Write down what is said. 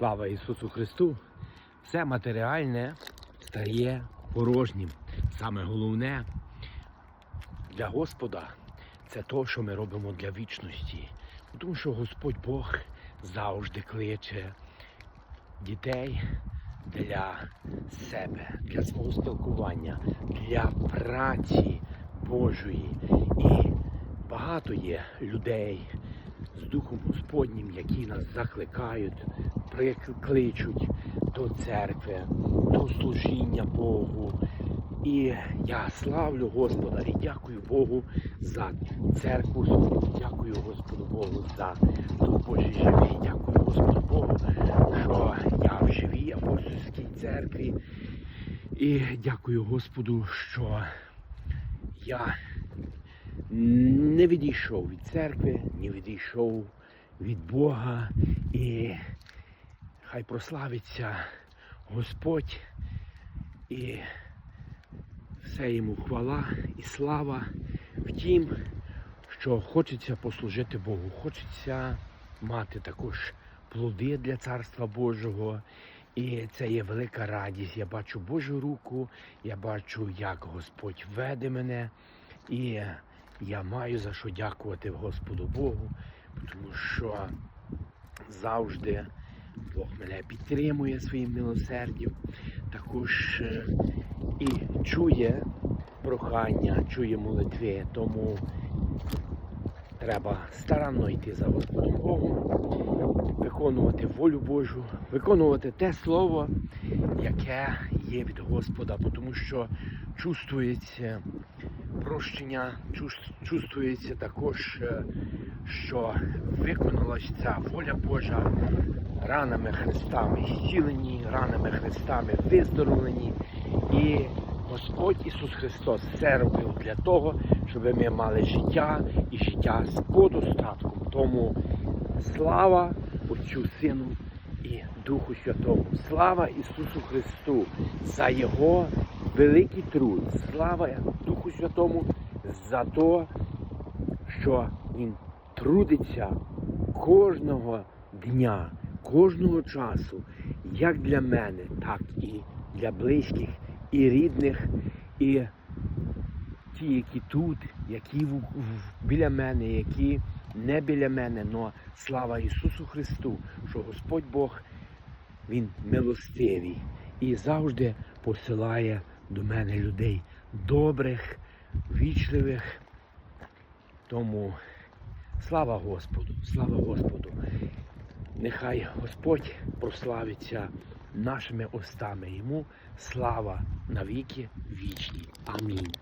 Слава Ісусу Христу! Все матеріальне стає порожнім. Саме головне для Господа це те, що ми робимо для вічності. Тому що Господь Бог завжди кличе дітей для себе, для свого спілкування, для праці Божої. І багато є людей з Духом Господнім, які нас закликають, прикличуть до церкви, до служіння Богу. І я славлю Господа і дякую Богу за церкву, дякую Господу Богу за Дух Божий живий, дякую Господу Богу, що я в живій апостольській церкві. І дякую Господу, що я не відійшов від церкви, не відійшов від Бога. І хай прославиться Господь і все йому хвала і слава. Втім, що хочеться послужити Богу, хочеться мати також плоди для Царства Божого. І це є велика радість. Я бачу Божу руку, я бачу, як Господь веде мене. І я маю за що дякувати Господу Богу, тому що завжди Бог мене підтримує своїм милосердям, також е, і чує прохання, чує молитви, тому треба старанно йти за Господом Богом, виконувати волю Божу, виконувати те слово, яке є від Господа, тому що чувствується прощення, чувствується також, е, що виконалась ця воля Божа ранами Христами зцілені, ранами Христами виздоровлені. І Господь Ісус Христос все робив для того, щоб ми мали життя і життя з подостатком. Тому слава Отцю Сину і Духу Святому. Слава Ісусу Христу за Його великий труд. Слава Духу Святому за те, що Він трудиться кожного дня, кожного часу, як для мене, так і для близьких, і рідних, і ті, які тут, які біля мене, які не біля мене, но слава Ісусу Христу, що Господь Бог, Він милостивий і завжди посилає до мене людей добрих, вічливих. Тому слава Господу, слава Господу. Нехай Господь прославиться нашими устами. Йому слава навіки вічні. Амінь.